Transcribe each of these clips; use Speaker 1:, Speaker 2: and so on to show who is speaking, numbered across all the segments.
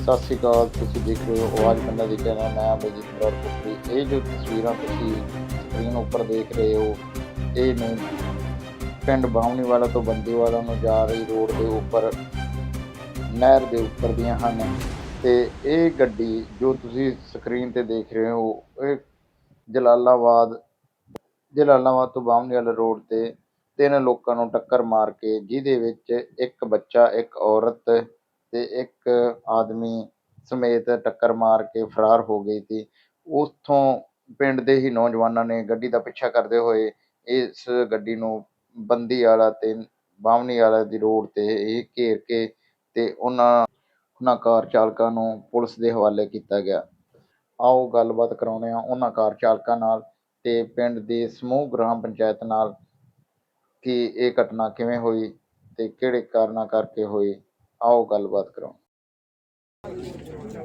Speaker 1: ਸਤਿ ਸ਼੍ਰੀ ਅਕਾਲ, ਤੁਸੀਂ ਦੇਖ ਰਹੇ ਹੋ ਆਵਾਜ਼ ਬੰਦਾ ਦੀ ਚੈਨਲ, ਮੈਂ ਬਜੀਤ ਬਰਾੜ ਪੁੱਤਰੀ। ਇਹ ਜੋ ਤਸਵੀਰਾਂ ਤੁਸੀਂ ਸਕਰੀਨ ਉੱਪਰ ਦੇਖ ਰਹੇ ਹੋ, ਇਹ ਨੇ ਪਿੰਡ ਬਾਹਮਣੀ ਵਾਲਾ ਤੋਂ ਬੰਦੀਵਾਲਾ ਨੂੰ ਜਾ ਰਹੀ ਰੋਡ ਦੇ ਉੱਪਰ, ਨਹਿਰ ਦੇ ਉੱਪਰ ਦੀਆਂ ਹਨ। ਤੇ ਇਹ ਗੱਡੀ ਜੋ ਤੁਸੀਂ ਸਕਰੀਨ ਤੇ ਦੇਖ ਰਹੇ ਹੋ, ਇਹ ਜਲਾਲਾਬਾਦ ਜਲਾਲਾਬਾਦ ਤੋਂ ਬਾਹਮਣੀ ਵਾਲਾ ਰੋਡ ਤੇ ਤਿੰਨ ਲੋਕਾਂ ਨੂੰ ਟੱਕਰ ਮਾਰ ਕੇ, ਜਿਹਦੇ ਵਿੱਚ ਇੱਕ ਬੱਚਾ, ਇੱਕ ਔਰਤ ਤੇ ਇੱਕ ਆਦਮੀ ਸਮੇਤ ਟੱਕਰ ਮਾਰ ਕੇ ਫਰਾਰ ਹੋ ਗਈ ਸੀ। ਉੱਥੋਂ ਪਿੰਡ ਦੇ ਹੀ ਨੌਜਵਾਨਾਂ ਨੇ ਗੱਡੀ ਦਾ ਪਿੱਛਾ ਕਰਦੇ ਹੋਏ ਇਸ ਗੱਡੀ ਨੂੰ ਬੰਦੀ ਵਾਲਾ ਤੇ ਬਾਹਮਣੀ ਵਾਲਾ ਦੀ ਰੋਡ ਤੇ ਇਹ ਘੇਰ ਕੇ ਤੇ ਉਹਨਾਂ ਉਹਨਾਂ ਕਾਰ ਚਾਲਕਾਂ ਨੂੰ ਪੁਲਿਸ ਦੇ ਹਵਾਲੇ ਕੀਤਾ ਗਿਆ। ਆਓ ਗੱਲਬਾਤ ਕਰਾਉਂਦੇ ਹਾਂ ਉਹਨਾਂ ਕਾਰ ਚਾਲਕਾਂ ਨਾਲ ਤੇ ਪਿੰਡ ਦੇ ਸਮੂਹ ਗ੍ਰਾਮ ਪੰਚਾਇਤ ਨਾਲ ਕਿ ਇਹ ਘਟਨਾ ਕਿਵੇਂ ਹੋਈ ਤੇ ਕਿਹੜੇ ਕਾਰਨਾਂ ਕਰਕੇ ਹੋਈ। ਆਓ ਗੱਲਬਾਤ ਕਰਾਉਂ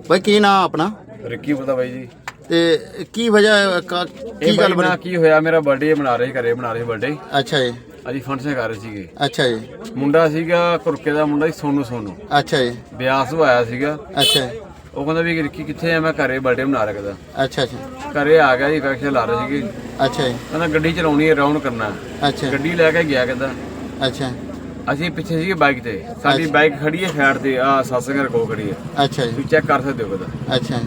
Speaker 2: ਬਾਈ ਕੀ ਨਾਮ ਆਪਣਾ?
Speaker 3: ਰਿੱਕੀ ਪਤਾ ਬਾਈ ਜੀ।
Speaker 2: ਤੇ ਕੀ ਵਜ੍ਹਾ ਹੈ? ਕਾ-
Speaker 3: ਇਹ
Speaker 2: ਗੱਲ
Speaker 3: ਨਾ
Speaker 2: ਬਣੀ
Speaker 3: ਕੀ ਹੋਇਆ ਮੇਰਾ ਬਰਥਡੇ ਮਨਾ ਰਹੇ ਘਰੇ ਮਨਾ ਰਹੇ ਬਰਥਡੇ
Speaker 2: ਅੱਛਾ ਜੀ।
Speaker 3: ਅਸੀਂ ਫੰਕਸ਼ਨ ਕਰ ਰਹੇ ਸੀਗੇ।
Speaker 2: ਅੱਛਾ ਜੀ।
Speaker 3: ਮੁੰਡਾ ਸੀਗਾ ਕੁਰਕੇ ਦਾ ਮੁੰਡਾ ਸੀ ਸੋਨੂ ਸੋਨੂ।
Speaker 2: ਅੱਛਾ ਜੀ।
Speaker 3: ਬਿਆਸ ਤੋਂ ਆਇਆ ਸੀਗਾ।
Speaker 2: ਅੱਛਾ ਜੀ,
Speaker 3: ਉਹ ਕਹਿੰਦਾ ਵੀ ਰਿੱਕੀ ਕਿੱਥੇ ਆ? ਮੈਂ ਘਰੇ ਬਰਥਡੇ ਮਨਾ ਰਿਹਾ ਕਦਾ
Speaker 2: ਅੱਛਾ ਅੱਛਾ
Speaker 3: ਘਰੇ ਆ ਗਿਆ ਜੀ ਫੈਕਸ਼ਨ ਲਾ ਰਹੇ ਸੀਗੇ।
Speaker 2: ਅੱਛਾ ਜੀ।
Speaker 3: ਕਹਿੰਦਾ ਗੱਡੀ ਚਲਾਉਣੀ ਹੈ ਰਾਉਂਡ ਕਰਨਾ।
Speaker 2: ਅੱਛਾ
Speaker 3: ਗੱਡੀ ਲੈ ਕੇ ਗਿਆ ਕਹਿੰਦਾ।
Speaker 2: ਅੱਛਾ
Speaker 3: ਅਸੀਂ ਪਿੱਛੇ ਸੀਗੇ ਬਾਈਕ ਤੇ। ਸਾਡੀ ਬਾਈਕ ਖੜੀ ਹੈ ਸਾਈਡ ਤੇ ਆ ਸਤਸੰਗਰ ਕੋ ਖੜੀ ਹੈ।
Speaker 2: ਅੱਛਾ ਜੀ।
Speaker 3: ਤੁਸੀਂ ਚੈੱਕ ਕਰ ਸਕਦੇ ਹੋ ਕਦਾ
Speaker 2: ਅੱਛਾ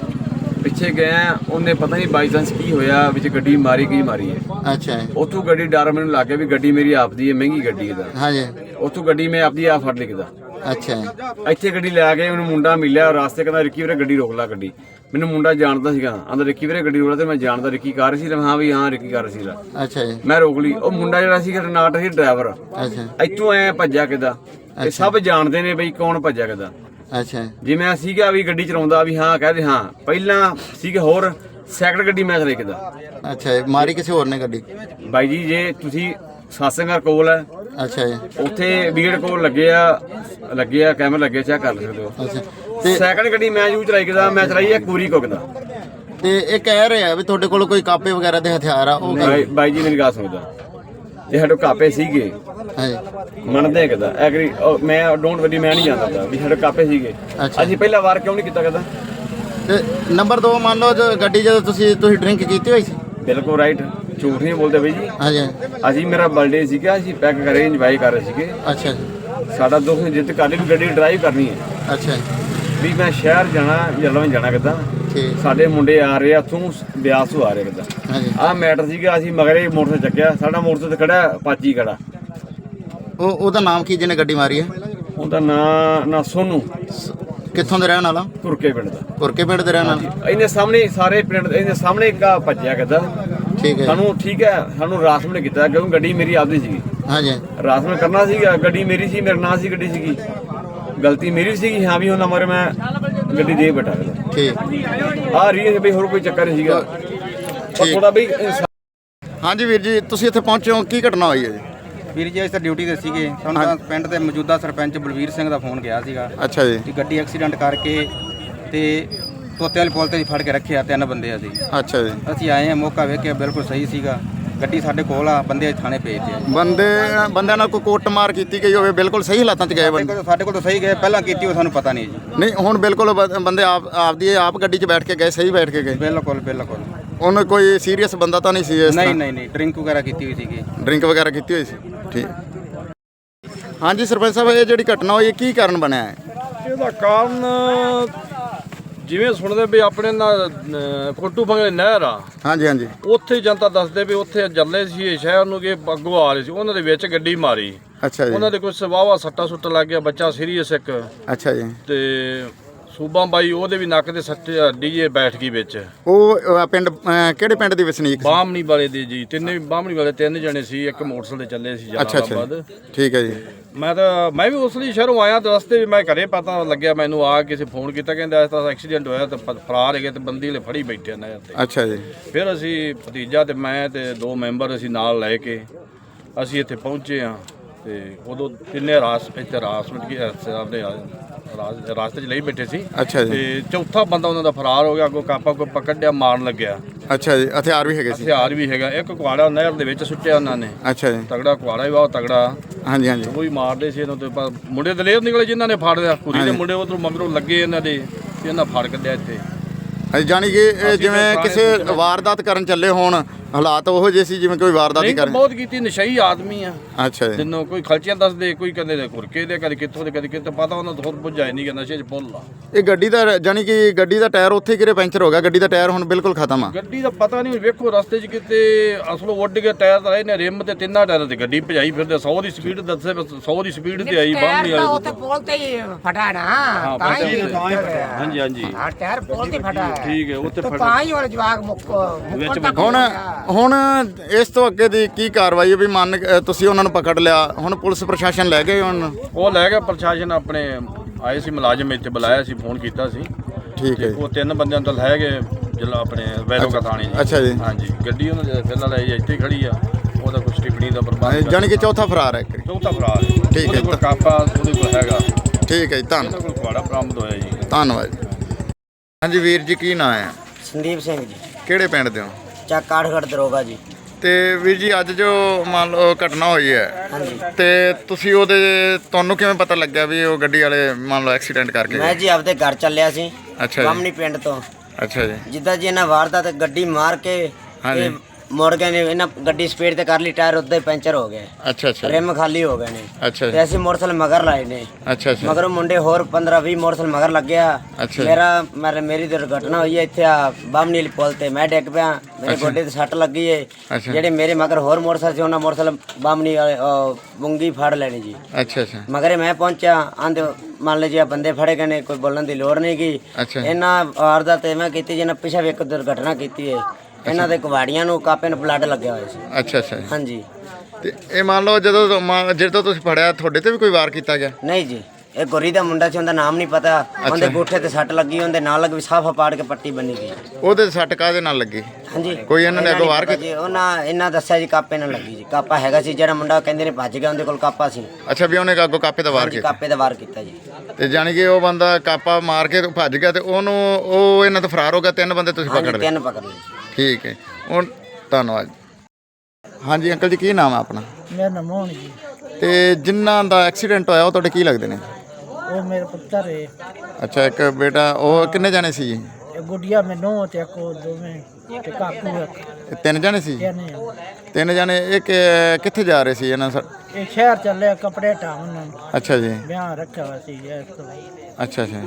Speaker 3: ਪਿੱਛੇ ਗਏ ਆ ਉਹਨੇ ਪਤਾ ਨਹੀਂ ਬਾਈ ਚਾਂਸ ਕੀ ਹੋਇਆ ਵਿੱਚ ਗੱਡੀ ਮਾਰੀ ਕੀ ਮਾਰੀ ਹੈ।
Speaker 2: ਅੱਛਾ ਜੀ।
Speaker 3: ਉੱਥੋਂ ਗੱਡੀ ਡਰ ਮੈਨੂੰ ਲੱਗ ਗਿਆ ਵੀ ਗੱਡੀ ਮੇਰੀ ਆਪਦੀ ਹੈ ਮਹਿੰਗੀ ਗੱਡੀ ਹੈ ਦਾ
Speaker 2: ਹਾਂਜੀ।
Speaker 3: ਉੱਥੋਂ ਗੱਡੀ ਮੈਂ ਆਪਦੀ ਆ ਫੜ ਲਿਖਦਾ
Speaker 2: ਅੱਛਾ
Speaker 3: ਇੱਥੇ ਗੱਡੀ ਲੈ ਕੇ ਮੈਨੂੰ ਮੁੰਡਾ ਮਿਲਿਆ ਰਾਸਤੇ ਕਹਿੰਦਾ ਰਿੱਕੀ ਵੀਰੇ ਗੱਡੀ ਰੋਕ ਲੈ ਗੱਡੀ। ਮੈਨੂੰ ਮੁੰਡਾ ਜਾਣਦਾ ਸੀਗਾ। ਆਂਦਾ ਰਿੱਕੀ ਵੀਰੇ ਗੱਡੀ ਰੋਕ ਲੈ ਤੇ ਮੈਂ ਜਾਣਦਾ ਰਿੱਕੀ ਕਾਰ ਸੀ? ਹਾਂ ਵੀ ਹਾਂ ਰਿੱਕੀ ਕਾਰ ਸੀ।
Speaker 2: ਅੱਛਾ ਜੀ।
Speaker 3: ਮੈਂ ਰੋਕ ਲਈ। ਉਹ ਮੁੰਡਾ ਜਿਹੜਾ ਸੀ ਰਨਾਟ ਸੀ ਡਰਾਈਵਰ।
Speaker 2: ਅੱਛਾ।
Speaker 3: ਇੱਥੋਂ ਐ ਭੱਜਿਆ ਕਿਦਾ? ਇਹ ਸਭ ਜਾਣਦੇ ਨੇ ਬਈ ਕੌਣ ਭੱਜਿਆ ਕਿਦਾ।
Speaker 2: ਅੱਛਾ। ਜੀ,
Speaker 3: ਜਿਵੇਂ ਸੀਗਾ ਵੀ ਗੱਡੀ ਚਲਾਉਂਦਾ ਵੀ ਹਾਂ ਕਹਦੇ ਹਾਂ। ਪਹਿਲਾਂ ਸੀਗੇ ਹੋਰ ਸੈਕੰਡ ਗੱਡੀ ਮੈਂ ਚਲੇ ਕਿਦਾ।
Speaker 2: ਅੱਛਾ ਮਾਰੀ ਕਿਸੇ ਹੋਰ ਨੇ ਗੱਡੀ?
Speaker 3: ਬਾਈ ਜੀ ਜੇ ਤੁਸੀਂ ਸਾਸੰਗਰ ਕੋਲ ਹੈ
Speaker 2: ਅੱਛਾ ਜੀ।
Speaker 3: ਉੱਥੇ ਬੀੜ ਕੋਲ ਲੱਗੇ ਆ ਲੱਗੇ ਆ ਕੈਮਰੇ ਲੱਗੇ ਚੈੱਕ ਕਰ ਸਕਦੇ ਹੋ।
Speaker 2: ਅੱਛਾ। ਤੇ
Speaker 3: ਸੈਕੰਡ ਗੱਡੀ ਮੈਂ ਯੂ ਚਲਾਈ ਕਿਦਾ ਮੈਂ ਚਲਾਈ ਹੈ ਕੂਰੀ ਕੁੱਕ ਦਾ।
Speaker 2: ਤੇ ਇਹ ਕਹਿ ਰਿਹਾ ਵੀ ਤੁਹਾਡੇ ਕੋਲ ਕੋਈ ਕਾਪੇ ਵਗੈਰਾ ਦੇ ਹਥਿਆਰ ਆ ਉਹ
Speaker 3: ਬਾਈ ਬਾਈ ਜੀ ਮੇਰੀ ਗੱਲ ਸੁਣਦਾ ਜੇ ਸਾਡੇ ਕਾਪੇ ਸੀਗੇ।
Speaker 2: ਹਾਂਜੀ।
Speaker 3: ਮੰਨਦੇ ਕਿਦਾ? ਐਗਰੀ ਮੈਂ ਡੋਂਟ ਵਰੀ ਮੈਂ ਨਹੀਂ ਜਾਣਦਾ ਵੀ ਸਾਡੇ ਕਾਪੇ ਸੀਗੇ।
Speaker 2: ਅੱਛਾ।
Speaker 3: ਅਸੀਂ ਪਹਿਲਾ ਵਾਰ ਕਿਉਂ ਨਹੀਂ ਕੀਤਾ ਕਦਾ?
Speaker 2: ਤੇ ਨੰਬਰ 2 ਮੰਨ ਲਓ ਜੋ ਗੱਡੀ ਜਦੋਂ ਤੁਸੀਂ ਤੁਸੀਂ ਡਰਿੰਕ ਕੀਤੀ ਹੋਈ ਸੀ?
Speaker 3: ਬਿਲਕੁਲ ਰਾਈਟ ਝੂਠ ਨਹੀਂ ਬੋਲਦੇ ਬਈ ਜੀ।
Speaker 2: ਹਾਂਜੀ
Speaker 3: ਅਸੀਂ ਮੇਰਾ ਬਰਥਡੇ ਸੀਗਾ ਅਸੀਂ ਪੈਕ ਕਰੇ ਇੰਜੋਏ ਕਰ ਰਹੇ ਸੀਗੇ।
Speaker 2: ਅੱਛਾ ਜੀ।
Speaker 3: ਸਾਡਾ ਦੋਸਤ ਨੇ ਜਿੱਦ ਕਰ ਲਈ ਵੀ ਗੱਡੀ ਡਰਾਈਵ ਕਰਨੀ ਹੈ।
Speaker 2: ਅੱਛਾ ਜੀ,
Speaker 3: ਵੀ ਮੈਂ ਸ਼ਹਿਰ ਜਾਣਾ ਜਲਵੇਂ ਜਾਣਾ ਕਿਦਾਂ? ਸਾਡੇ ਮੁੰਡੇ ਆ ਰਹੇ ਆ ਉੱਥੋਂ ਬਿਆਸ ਤੋਂ ਆ ਰਹੇ ਕਿਦਾਂ? ਆਹ ਮੈਟਰ ਸੀਗਾ ਅਸੀਂ ਮਗਰੇ ਮੋਟਰਸਾਈਕਲ ਚੱਕਿਆ। ਸਾਡਾ ਮੋਟਰਸਾਈਕਲ ਤੇ ਖੜਾ ਪਾਚੀ ਖੜਾ।
Speaker 2: ਉਹ ਉਹਦਾ ਨਾਮ ਕੀ ਜਿਹਨੇ ਗੱਡੀ ਮਾਰੀ ਹੈ?
Speaker 3: ਉਹਦਾ ਨਾਂ ਨਾ ਸੋਨੂ।
Speaker 2: ਕਿੱਥੋਂ ਦੇ ਰਹਿਣ ਵਾਲਾ?
Speaker 3: ਕੁਰਕੇ ਪਿੰਡ ਦਾ।
Speaker 2: ਕੁਰਕੇ ਪਿੰਡ ਦੇ ਰਹਿਣ ਵਾਲਾ।
Speaker 3: ਇਹਨੇ ਸਾਹਮਣੇ ਸਾਰੇ ਪਿੰਡ ਇਹਨੇ ਸਾਹਮਣੇ ਇੱਕ ਆ ਭੱਜਿਆ ਕਿਦਾਂ?
Speaker 2: ਠੀਕ ਹੈ
Speaker 3: ਸਾਨੂੰ ਠੀਕ ਹੈ ਸਾਨੂੰ ਰਾਸਮ ਨੇ ਕੀਤਾ ਕਿਉਂਕਿ ਗੱਡੀ ਮੇਰੀ ਆਪਦੀ ਸੀਗੀ।
Speaker 2: ਹਾਂਜੀ।
Speaker 3: ਰਾਸਮ ਕਰਨਾ ਸੀਗਾ ਗੱਡੀ ਮੇਰੀ ਸੀ ਮੇਰੇ ਨਾਂ ਸੀ ਗੱਡੀ ਸੀਗੀ। ਗਲਤੀ ਮੇਰੀ ਸੀਗੀ ਹਾਂ ਵੀ ਉਹਨਾਂ ਮਰ ਮੈਂ ਗੱਡੀ ਦੇ ਬੈਠਾ
Speaker 2: ਠੀਕ।
Speaker 3: ਆ ਰਹੀ ਹੈ ਵੀ ਹੋਰ ਕੋਈ ਚੱਕਰ ਨਹੀਂ ਸੀਗਾ। ਥੋੜਾ ਵੀ ਇਨਸਾਨ
Speaker 2: ਹਾਂਜੀ ਵੀਰ ਜੀ ਤੁਸੀਂ ਇੱਥੇ ਪਹੁੰਚੇ ਹੋ ਕੀ ਘਟਨਾ ਹੋਈ ਹੈ ਜੀ?
Speaker 4: ਵੀਰ ਜੀ ਅਸੀਂ ਤਾਂ ਡਿਊਟੀ ਤੇ ਸੀਗੇ। ਸਾਨੂੰ ਤਾਂ ਪਿੰਡ ਦੇ ਮੌਜੂਦਾ ਸਰਪੰਚ ਬਲਵੀਰ ਸਿੰਘ ਦਾ ਫੋਨ ਗਿਆ ਸੀਗਾ
Speaker 2: ਅੱਛਾ ਜੀ।
Speaker 4: ਕਿ ਗੱਡੀ ਐਕਸੀਡੈਂਟ ਕਰਕੇ ਤੇ ਤੋਤੇ ਵਾਲੇ ਪੁਲ ਤੇ ਫੜ ਕੇ ਰੱਖਿਆ ਤਿੰਨ ਬੰਦੇ ਅਸੀਂ।
Speaker 2: ਅੱਛਾ ਜੀ।
Speaker 4: ਅਸੀਂ ਆਏ ਆ ਮੌਕਾ ਵੇਖਿਆ ਬਿਲਕੁਲ ਸਹੀ ਸੀਗਾ। ਗੱਡੀ ਸਾਡੇ ਕੋਲ ਆ ਬੰਦੇ ਥਾਣੇ ਭੇਜਦੇ ਆ
Speaker 2: ਬੰਦੇ ਬੰਦਿਆਂ ਨਾਲ ਕੋਈ ਕੁੱਟਮਾਰ ਕੀਤੀ ਗਈ ਹੋਵੇ ਬਿਲਕੁਲ ਸਹੀ ਹਾਲਾਤਾਂ 'ਚ ਗਏ
Speaker 4: ਸਾਡੇ
Speaker 2: ਬੰਦੇ।
Speaker 4: ਕੋਲ ਸਾਡੇ ਕੋਲ ਤਾਂ ਸਹੀ ਗਏ ਪਹਿਲਾਂ ਕੀਤੀ ਉਹ ਸਾਨੂੰ ਪਤਾ ਨਹੀਂ ਜੀ।
Speaker 2: ਨਹੀਂ ਹੁਣ ਬਿਲਕੁਲ ਬ- ਬੰਦੇ ਆਪ ਆਪਦੀ ਆਪ ਗੱਡੀ 'ਚ ਬੈਠ ਕੇ ਗਏ ਸਹੀ ਬੈਠ ਕੇ ਗਏ।
Speaker 4: ਬਿਲਕੁਲ ਬਿਲਕੁਲ।
Speaker 2: ਉਹਨੂੰ ਕੋਈ ਸੀਰੀਅਸ ਬੰਦਾ ਤਾਂ ਨਹੀਂ ਸੀ ਇਸ
Speaker 4: ਨਹੀਂ ਨਹੀਂ ਨਹੀਂ ਡਰਿੰਕ ਵਗੈਰਾ ਕੀਤੀ ਹੋਈ ਸੀਗੀ।
Speaker 2: ਡਰਿੰਕ ਵਗੈਰਾ ਕੀਤੀ ਹੋਈ ਸੀ? ਠੀਕ। ਹਾਂਜੀ ਸਰਪੰਚ ਸਾਹਿਬ ਇਹ ਜਿਹੜੀ ਘਟਨਾ ਹੋਈ ਇਹ ਕੀ ਕਾਰਨ ਬਣਿਆ ਹੈ?
Speaker 5: ਇਹਦਾ ਕਾਰਨ ਜਿਵੇਂ ਸੁਣਦੇ ਵੀ ਆਪਣੇ ਨਾਲ ਕੋਟੂ ਬੰਗਲੇ ਨਹਿਰ ਆ।
Speaker 2: ਹਾਂਜੀ ਹਾਂਜੀ।
Speaker 5: ਉੱਥੇ ਜਨਤਾ ਦੱਸਦੇ ਵੀ ਉੱਥੇ ਜੱਲੇ ਸੀ ਇਹ ਸ਼ਹਿਰ ਨੂੰ ਕਿ ਅੱਗੋਂ ਆ ਰਹੇ ਸੀ। ਉਹਨਾਂ ਦੇ ਵਿੱਚ ਗੱਡੀ ਮਾਰੀ।
Speaker 2: ਅੱਛਾ ਜੀ।
Speaker 5: ਉਹਨਾਂ ਦੇ ਕੁਝ ਸਵਾਵਾ ਸੱਟਾ ਸੁੱਟ ਲੱਗ ਗਿਆ ਬੱਚਾ ਸੀਰੀਅਸ ਇੱਕ।
Speaker 2: ਅੱਛਾ ਜੀ।
Speaker 5: ਤੇ ਸੂਬਾ ਬਾਈ ਉਹਦੇ ਵੀ ਨੱਕ ਦੇ ਸੱਟੇ ਡੀਜੇ ਬੈਠ ਗਈ ਵਿੱਚ।
Speaker 2: ਉਹ ਅ, ਪਿੰਡ ਅ, ਕਿਹੜੇ ਪਿੰਡ ਦੀ ਵਸਨੀਕ ਸੀ?
Speaker 5: ਬਾਹਮਣੀ ਵਾਲੇ ਦੇ ਜੀ ਤਿੰਨੇ ਬਾਹਮਣੀ ਵਾਲੇ ਤਿੰਨ ਜਣੇ ਸੀ ਇੱਕ ਮੋਟਰਸਾਈਕਲ ਤੇ ਚੱਲੇ ਸੀ
Speaker 2: ਅੱਛਾ ਅੱਛਾ।
Speaker 5: ਜਲਾਲਾਬਾਦ
Speaker 2: ਠੀਕ ਹੈ ਜੀ।
Speaker 5: ਮੈਂ ਤਾਂ ਮੈਂ ਵੀ ਉਸ ਲਈ ਸ਼ਹਿਰੋਂ ਆਇਆ ਤੇ ਰਸਤੇ ਵੀ ਮੈਂ ਘਰੇ ਪਤਾ ਲੱਗਿਆ ਮੈਨੂੰ ਆ ਕਿਸੇ ਫੋਨ ਕੀਤਾ ਕਹਿੰਦਾ ਇਸ ਤਰ੍ਹਾਂ ਐਕਸੀਡੈਂਟ ਹੋਇਆ ਤੇ ਫਰਾਰ ਹੈਗੇ ਤੇ ਬੰਦੀ ਲੈ ਫੜੀ ਬੈਠੇ ਆ ਤੇ
Speaker 2: ਅੱਛਾ ਜੀ।
Speaker 5: ਫਿਰ ਅਸੀਂ ਭਤੀਜਾ ਤੇ ਮੈਂ ਤੇ ਦੋ ਮੈਂਬਰ ਅਸੀਂ ਨਾਲ ਲੈ ਕੇ ਅਸੀਂ ਇੱਥੇ ਪਹੁੰਚੇ ਆ ਤੇ ਉਦੋਂ ਤਿੰਨੇ ਰਾਸ ਇੱਥੇ ਰਾਸ ਮਿਟ ਗਈ ਆਪਣੇ ਰਾਸ- ਰਾਸਤੇ 'ਚ ਲਈ ਬੈਠੇ ਸੀ।
Speaker 2: ਅੱਛਾ ਜੀ।
Speaker 5: ਤੇ ਚੌਥਾ ਬੰਦਾ ਉਹਨਾਂ ਦਾ ਫਰਾਰ ਹੋ ਗਿਆ ਅੱਗੋਂ ਕਾਪਾ ਕੋ ਪਕੜਿਆ ਮਾਰਨ ਲੱਗਿਆ।
Speaker 2: ਅੱਛਾ ਜੀ ਹਥਿਆਰ ਵੀ ਹੈਗੇ ਸੀ।
Speaker 5: ਹਥਿਆਰ ਵੀ ਹੈਗਾ। ਇੱਕ ਕੁਆੜਾ ਨਹਿਰ ਦੇ ਵਿੱਚ ਸੁੱਟਿਆ ਉਹਨਾਂ ਨੇ।
Speaker 2: ਅੱਛਾ ਜੀ।
Speaker 5: ਤਗੜਾ ਕੁਆੜਾ ਵੀ ਬਹੁਤ ਤਗੜਾ।
Speaker 2: ਹਾਂਜੀ ਹਾਂਜੀ।
Speaker 5: ਉਹ ਹੀ ਮਾਰਦੇ ਸੀ ਇਹਨਾਂ ਤੇ ਪਰ ਮੁੰਡੇ ਦਲੇਰ ਨਿਕਲੇ ਜਿਨ੍ਹਾਂ ਨੇ ਫੜ ਲਿਆ। ਕੁੜੀ ਦੇ ਮੁੰਡੇ ਉਧਰੋਂ ਮਗਰੋਂ ਲੱਗੇ ਇਹਨਾਂ ਦੇ ਤੇ ਇਹਨਾਂ ਫੜ ਕੱਢਿਆ ਇੱਥੇ।
Speaker 2: ਜਾਣੀ ਕਿ ਇਹ ਜਿਵੇਂ ਕਿਸੇ ਵਾਰਦਾਤ ਕਰਨ ਚੱਲੇ ਹੋਣ ਹਾਲਾਤ ਉਹੋ ਜਿਹੇ ਸੀ ਜਿਵੇਂ ਕੋਈ ਵਾਰਦਾਤ ਹੀ
Speaker 5: ਨਹੀਂ ਬਹੁਤ ਕੀਤੀ ਨਸ਼ਈ ਆਦਮੀ ਆ।
Speaker 2: ਅੱਛਾ ਜੀ।
Speaker 5: ਜਿੰਨੋਂ ਕੋਈ ਖਲਚੀਆਂ ਦੱਸਦੇ ਕੋਈ ਕਹਿੰਦੇ ਨੇ ਕੁਰਕੇ ਦੇ ਕਦੇ ਕਿੱਥੋਂ ਦੇ ਕਦੇ ਕਿੱਥੋਂ ਪਤਾ ਉਹਨਾਂ ਤੋਂ ਹੋਰ ਬੁੱਝਾਈ ਨਹੀਂ ਕਿ ਨਸ਼ੇ 'ਚ ਪੁੱਲ ਆ।
Speaker 2: ਇਹ ਗੱਡੀ ਦਾ ਜਾਣੀ ਕਿ ਗੱਡੀ ਦਾ ਟਾਇਰ ਉੱਥੇ ਕਿਰੇ ਪੈਂਚਰ ਹੋ ਗਿਆ ਗੱਡੀ ਦਾ ਟਾਇਰ ਹੁਣ ਬਿਲਕੁਲ ਖਤਮ ਆ।
Speaker 5: ਗੱਡੀ ਦਾ ਪਤਾ ਨਹੀਂ ਵੇਖੋ ਰਸਤੇ 'ਚ ਕਿਤੇ ਅਸਲੋਂ ਉੱਡ ਕੇ ਟਾਇਰ ਤਾਂ ਇਹਨੇ ਰਿਮ ਤੇ ਤਿੰਨਾਂ ਟਾਇਰਾਂ ਤੇ ਗੱਡੀ ਭਜਾਈ ਫਿਰਦੇ 100 ਦੀ ਸਪੀਡ ਦੱਸੇ 100 ਦੀ ਸਪੀਡ ਤੇ ਆਈ ਬਾਹਮਣੀ ਵਾਲੇ
Speaker 6: ਉੱਥੇ ਪੁਲ ਤੇ ਹੀ ਫਟਾ ਨਾ
Speaker 5: ਹਾਂ,
Speaker 6: ਤਾਂ ਹੀ।
Speaker 5: ਹਾਂਜੀ ਹਾਂਜੀ।
Speaker 6: ਹਾਂ ਟਾਇਰ ਪੁਲ ਤੇ ਫਟਾ।
Speaker 5: ਠੀਕ ਹੈ ਉੱਥੇ
Speaker 6: ਤਾਂ
Speaker 5: ਫੜ
Speaker 6: ਤਾਂ ਹੀ ਉਹ ਜਵਾਗ ਮੁੱਕ ਮੁੱਕਣ ਤੱਕ
Speaker 2: ਹੁਣ। ਹੁਣ ਇਸ ਤੋਂ ਅੱਗੇ ਦੀ ਕੀ ਕਾਰਵਾਈ ਹੈ ਵੀ ਮੰਨ ਅ, ਤੁਸੀਂ ਉਹਨਾਂ ਨੂੰ ਪਕੜ ਲਿਆ ਹੁਣ ਪੁਲਿਸ ਪ੍ਰਸ਼ਾਸਨ ਲੈ ਗਏ ਹੁਣ?
Speaker 5: ਉਹ ਲੈ ਗਿਆ ਪ੍ਰਸ਼ਾਸਨ ਆਪਣੇ ਆਏ ਸੀ ਮੁਲਾਜ਼ਮ ਇੱਥੇ ਬੁਲਾਇਆ ਸੀ ਫੋਨ ਕੀਤਾ ਸੀ।
Speaker 2: ਠੀਕ ਹੈ ਜੀ।
Speaker 5: ਉਹ ਤਿੰਨ ਬੰਦਿਆਂ ਤੋਂ ਲੈ ਗਏ ਜ਼ਿਲ੍ਹਾ ਆਪਣੇ ਵੈਰੋਗਾ ਥਾਣੇ ਜੀ।
Speaker 2: ਅੱਛਾ ਜੀ।
Speaker 5: ਹਾਂਜੀ ਗੱਡੀ ਉਹਨਾਂ ਦੇ ਫਿਲਹਾਲ ਇਹ ਇੱਥੇ ਹੀ ਖੜੀ ਆ। ਉਹਦਾ ਕੁਝ ਟਿੱਪਣੀ ਦਾ ਪ੍ਰਬੰਧ
Speaker 2: ਜਾਣੀ ਕਿ ਚੌਥਾ ਫਰਾਰ ਹੈ ਇੱਕ।
Speaker 5: ਚੌਥਾ ਹੈ
Speaker 2: ਠੀਕ ਹੈ
Speaker 5: ਉਹਦੇ ਕੋਲ
Speaker 2: ਤਾਂ-
Speaker 5: ਕਾਪਾ ਉਹਦੇ ਕੋਲ ਹੈਗਾ।
Speaker 2: ਠੀਕ ਹੈ ਜੀ ਧੰਨ।
Speaker 5: ਇਹਨਾਂ ਕੋਲ ਕੁਆੜਾ ਬਰਾਮਦ ਹੋਇਆ ਜੀ।
Speaker 2: ਧੰਨਵਾਦ ਜੀ। ਹਾਂਜੀ ਵੀਰ ਜੀ ਕੀ ਨਾਂ ਹੈ?
Speaker 7: ਸੰਦੀਪ ਸਿੰਘ ਜੀ।
Speaker 2: ਕਿਹੜੇ ਪਿੰਡ ਦੇ ਹੋ?
Speaker 7: ਚੱਕ ਕਾਠਗੜ੍ਹ ਦਰੋਗਾ ਜੀ।
Speaker 2: ਤੇ ਵੀਰ ਜੀ ਅੱਜ ਜੋ ਮੰਨ ਲਓ ਘਟਨਾ ਹੋਈ ਹੈ
Speaker 7: ਹਾਂਜੀ।
Speaker 2: ਤੇ ਤੁਸੀਂ ਉਹਦੇ ਤੁਹਾਨੂੰ ਕਿਵੇਂ ਪਤਾ ਲੱਗਿਆ ਵੀ ਉਹ ਗੱਡੀ ਵਾਲੇ ਮੰਨ ਲਓ ਐਕਸੀਡੈਂਟ ਕਰਕੇ
Speaker 7: ਮੈਂ? ਜੀ ਆਪਦੇ ਘਰ ਚੱਲਿਆ ਸੀ
Speaker 2: ਅੱਛਾ ਜੀ।
Speaker 7: ਬਾਮਣੀ ਪਿੰਡ ਤੋਂ।
Speaker 2: ਅੱਛਾ ਜੀ।
Speaker 7: ਜਿੱਦਾਂ ਜੀ ਇਹਨਾਂ ਵਾਰਦਾਤ ਗੱਡੀ ਮਾਰ ਕੇ
Speaker 2: ਹਾਂਜੀ।
Speaker 7: ਤੇ ਮੁੜ ਗਏ ਨੇ ਇਹਨਾਂ ਗੱਡੀ ਸਪੀਡ ਤੇ ਕਰ ਲਈ ਟਾਇਰ ਉੱਦਾਂ ਹੀ ਪੈਂਚਰ ਹੋ ਗਏ।
Speaker 2: ਅੱਛਾ ਅੱਛਾ।
Speaker 7: ਰਿਮ ਖਾਲੀ ਹੋ ਗਏ ਨੇ।
Speaker 2: ਅੱਛਾ।
Speaker 7: ਤੇ ਅਸੀਂ ਮੋਟਰਸਾਈਕਲ ਮਗਰ ਲਾਏ ਨੇ।
Speaker 2: ਅੱਛਾ ਅੱਛਾ।
Speaker 7: ਮਗਰ ਮੁੰਡੇ ਹੋਰ 15 20 ਮੋਟਰਸਾਈਕਲ ਮਗਰ ਲੱਗਿਆ।
Speaker 2: ਅੱਛਾ।
Speaker 7: ਮੇਰਾ ਮੇਰੇ ਮੇਰੀ ਦੁਰਘਟਨਾ ਹੋਈ ਹੈ ਇੱਥੇ ਆ ਬਾਮਣੀ ਵਾਲੀ ਪੁਲ ਤੇ ਮੈਂ ਡਿੱਗ ਪਿਆ। ਮੇਰੇ ਗੋਡੇ ਤੇ ਸੱਟ ਲੱਗੀ ਏ।
Speaker 2: ਅੱਛਾ।
Speaker 7: ਜਿਹੜੇ ਮੇਰੇ ਮਗਰ ਹੋਰ ਮੋਟਰਸਾਈਕਲ ਸੀ ਉਹਨਾਂ ਮੋਟਰਸਾਈਕਲ ਬਾਮਣੀ ਵਾਲੇ ਉਹ, ਬੁੰਗੀ ਫੜ ਲੈਣੀ ਜੀ।
Speaker 2: ਅੱਛਾ ਅੱਛਾ।
Speaker 7: ਮਗਰੇ ਮੈਂ ਪਹੁੰਚਿਆ ਆਂਦੇ ਮੰਨ ਲਓ ਜੀ ਆਹ ਬੰਦੇ ਫੜੇ ਗਏ ਨੇ ਕੋਈ ਬੋਲਣ ਦੀ ਲੋੜ ਨਹੀਂ ਗਈ
Speaker 2: ਅੱਛਾ।
Speaker 7: ਇਹਨਾਂ ਵਾਰਦਾਤ ਤੇ ਮੈਂ ਕੀਤੀ ਜਿਹਨਾਂ ਪਿਛਾ ਵੀ ਇੱਕ ਦੁਰਘਟਨਾ ਕੀਤੀ ਹੈ ਇਹਨਾਂ ਦੇ ਕੁਵਾੜੀਆਂ ਨੂੰ ਕਾਪੇ ਨੂੰ ਬਲੱਡ ਲੱਗਿਆ ਹੋਇਆ ਸੀ।
Speaker 2: ਅੱਛਾ ਅੱਛਾ।
Speaker 7: ਹਾਂਜੀ।
Speaker 2: ਤੇ ਇਹ ਮੰਨ ਲਓ ਜਦੋਂ ਮੰਨ- ਜਦੋਂ ਤੁਸੀਂ ਫੜਿਆ ਤੁਹਾਡੇ ਤੇ ਵੀ ਕੋਈ ਵਾਰ ਕੀਤਾ ਗਿਆ?
Speaker 7: ਨਹੀਂ ਜੀ ਇਹ ਗੋਰੀ ਦਾ ਮੁੰਡਾ ਸੀ ਉਹਦਾ ਨਾਮ ਨਹੀਂ ਪਤਾ। ਉਹਦੇ ਗੋਠੇ ਤੇ ਸੱਟ ਲੱਗੀ ਉਹਦੇ ਨਾਲ ਲੱਗ ਵੀ ਸਾਫਾ ਪਾੜ ਕੇ ਪੱਟੀ ਬੰਨੀ ਗਈ।
Speaker 2: ਉਹਦੇ ਸੱਟ ਕਾਹਦੇ ਨਾਲ ਲੱਗੀ?
Speaker 7: ਹਾਂਜੀ।
Speaker 2: ਕੋਈ ਇਹਨਾਂ ਨੇ ਅੱਗੋਂ ਵਾਰ
Speaker 7: ਕੀਤਾ? ਜੀ ਉਹਨਾਂ ਇਹਨਾਂ ਦੱਸਿਆ ਜੀ ਕਾਪੇ ਨਾਲ ਲੱਗੀ ਜੀ। ਕਾਪਾ ਹੈਗਾ ਸੀ ਜਿਹੜਾ ਮੁੰਡਾ ਕਹਿੰਦੇ ਨੇ ਭੱਜ ਗਿਆ ਉਹਦੇ ਕੋਲ ਕਾਪਾ ਸੀ।
Speaker 2: ਅੱਛਾ ਵੀ ਉਹਨੇ ਅੱਗੋਂ ਕਾਪੇ ਦਾ ਵਾਰ
Speaker 7: ਹਾਂਜੀ
Speaker 2: ਕੀਤਾ?
Speaker 7: ਕਾਪੇ ਦਾ ਵਾਰ ਕੀਤਾ ਜੀ।
Speaker 2: ਤੇ ਜਾਣੀ ਕਿ ਉਹ ਬੰਦਾ ਕਾਪਾ ਮਾਰ ਕੇ ਭੱਜ ਗਿਆ ਤੇ ਉਹਨੂੰ ਉਹ ਇਹਨਾਂ ਤੋਂ ਫਰਾਰ ਹੋ ਗਿਆ ਤਿੰਨ ਬੰਦੇ ਤੁਸੀਂ ਪਕੜ ਲਏ?
Speaker 7: ਤਿੰਨ ਪਕੜ ਲਏ ਜੀ।
Speaker 2: ਠੀਕ ਹੈ ਹੁਣ ਧੰਨਵਾਦ ਹਾਂਜੀ ਅੰਕਲ ਜੀ ਕੀ ਨਾਮ ਹੈ ਆਪਣਾ?
Speaker 8: ਮੇਰਾ ਨਾਮ ਮੋਹਨ ਜੀ।
Speaker 2: ਤੇ ਜਿਨ੍ਹਾਂ ਦਾ ਐਕਸੀਡੈਂਟ ਹੋਇਆ ਉਹ ਤੁਹਾਡੇ ਕੀ ਲੱਗਦੇ ਨੇ?
Speaker 8: ਉਹ ਮੇਰੇ ਪੁੱਤਰ ਹੈ।
Speaker 2: ਅੱਛਾ ਇੱਕ ਬੇਟਾ ਉਹ ਕਿੰਨੇ ਜਾਣੇ ਸੀ ਜੀ?
Speaker 8: ਇਹ ਗੁੱਡੀਆ ਮੈਨੂੰ ਤੇ ਇੱਕ ਉਹ ਦੋਵੇਂ ਤੇ ਕਾਕੂ ਇੱਕ।
Speaker 2: ਇਹ ਤਿੰਨ ਜਾਣੇ ਸੀ?
Speaker 8: ਇਹਨੇ
Speaker 2: ਤਿੰਨ ਜਾਣੇ ਇਹ ਕਿ- ਕਿੱਥੇ ਜਾ ਰਹੇ ਸੀ ਇਹਨਾਂ ਸਾ-
Speaker 8: ਇਹ ਸ਼ਹਿਰ ਚੱਲੇ ਕੱਪੜੇ ਟਾਉਣ ਨੂੰ।
Speaker 2: ਅੱਛਾ ਜੀ।
Speaker 8: ਵਿਆਹ ਰੱਖਿਆ ਹੋਇਆ ਸੀ ਇਸ ਤੋਂ।
Speaker 2: ਅੱਛਾ ਅੱਛਾ।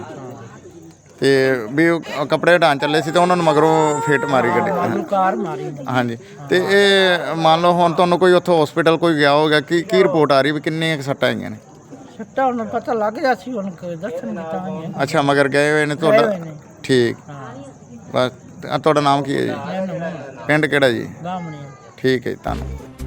Speaker 2: ਤੇ ਵੀ ਉਹ ਕੱਪੜੇ ਢਾਣ ਚੱਲੇ ਸੀ ਤੇ ਉਹਨਾਂ ਨੂੰ ਮਗਰੋਂ ਫੇਟ ਮਾਰੀ ਗੱਡੀ।
Speaker 8: ਕਾਰ ਮਾਰੀ ਨੇ।
Speaker 2: ਹਾਂਜੀ। ਤੇ ਇਹ ਮੰਨ ਲਓ ਹੁਣ ਤੁਹਾਨੂੰ ਕੋਈ ਉੱਥੋਂ ਹਸਪੀਟਲ ਕੋਈ ਗਿਆ ਹੋਗਾ ਕੀ ਕੀ ਰਿਪੋਰਟ ਆ ਰਹੀ ਵੀ ਕਿੰਨੀਆਂ ਕੁ ਸੱਟਾਂ ਆਈਆਂ ਨੇ?
Speaker 8: ਸੱਟਾ ਉਹਨੂੰ ਪਤਾ ਲੱਗ ਜਾ ਸੀ ਉਹਨੂੰ ਕੋਈ ਦੱਸਣ ਦੀ ਤਾਂ ਹੀ ਹੈ।
Speaker 2: ਅੱਛਾ ਮਗਰ ਗਏ ਹੋਏ ਨੇ
Speaker 8: ਗਏ ਹੋਏ
Speaker 2: ਤੁਹਾਡਾ
Speaker 8: ਨੇ।
Speaker 2: ਠੀਕ। ਬਸ ਤੇ ਆਹ ਤੁਹਾਡਾ ਨਾਮ ਕੀ ਹੈ ਜੀ? ਪਿੰਡ ਕਿਹੜਾ ਜੀ?
Speaker 8: ਬਾਮਣੀ
Speaker 2: ਠੀਕ ਹੈ ਜੀ ਧੰਨਵਾਦ।